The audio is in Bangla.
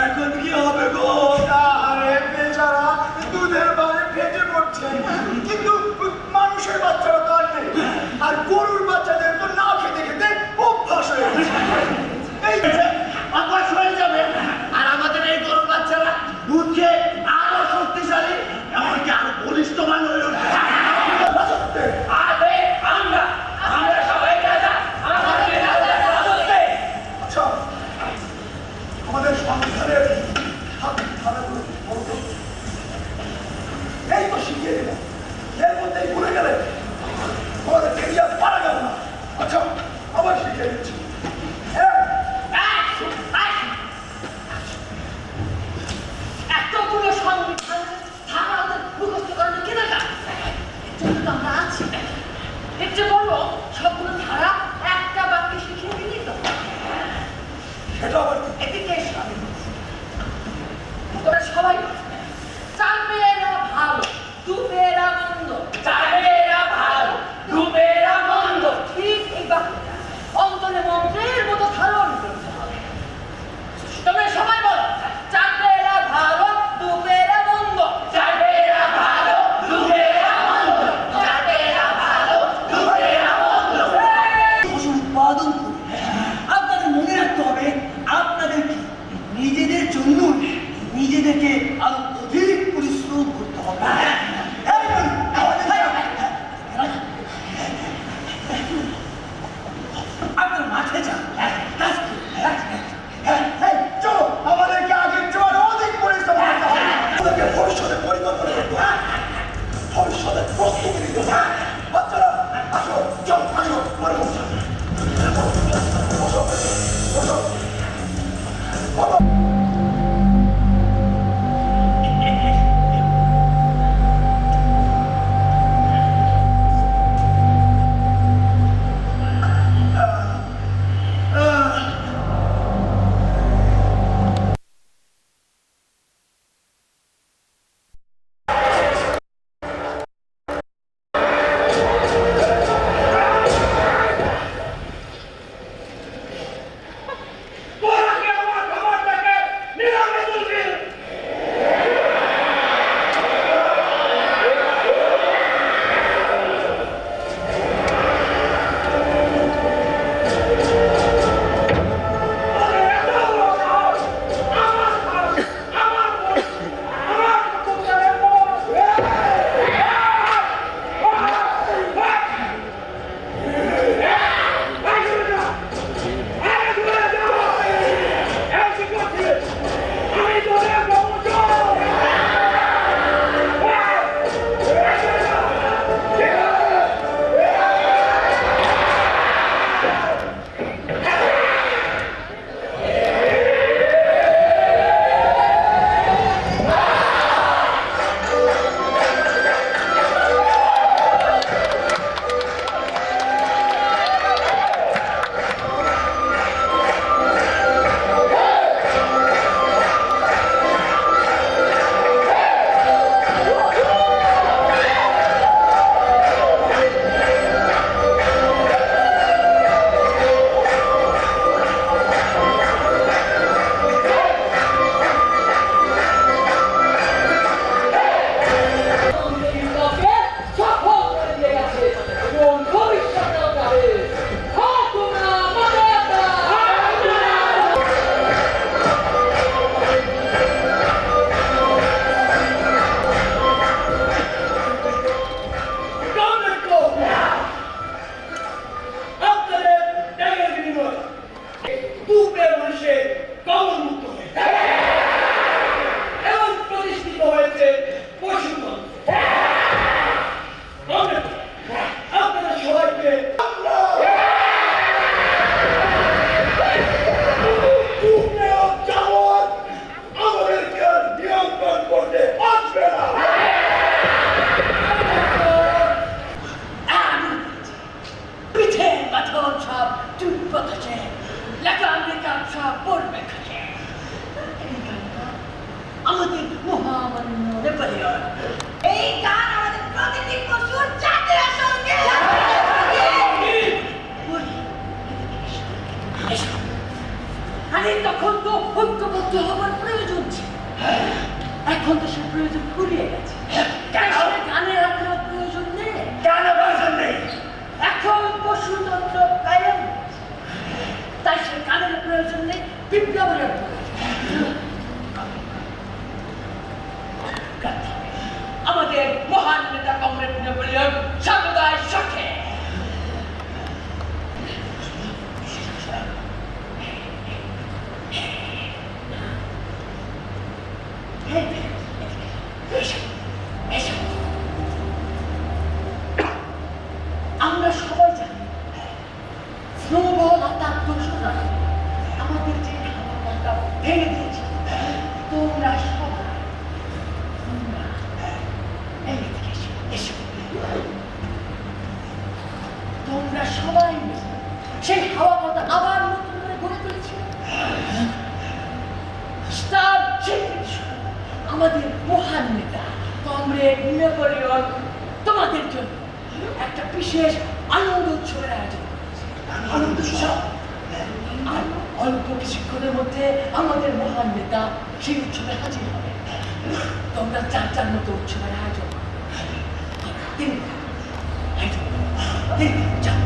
এখন কি হবে গো? আরে বেচারা দুধের বাড়ি ফেটে পড়ছে কিন্তু মানুষের বাচ্চারা তো আর নেই আর গরুর সবাই Thank you. লাগামে তখন তো ঐক্যবদ্ধ হবার প্রয়োজন ছিল। এখন তো সে প্রয়োজন ফুরিয়ে গেছে। সেই হাওয়া কথা আবার নতুন করে গড়ে তুলেছিল তার আমাদের মহান নেতা কমরেড নেপোলিয়ন তোমাদের জন্য একটা বিশেষ আনন্দ উৎসবের আয়োজন আনন্দ উৎসব? আর অল্প কিছুক্ষণের মধ্যে আমাদের মহান নেতা সেই উৎসবে হাজির হবে। তোমরা চার চার মতো উৎসবের আয়োজন তিনি চার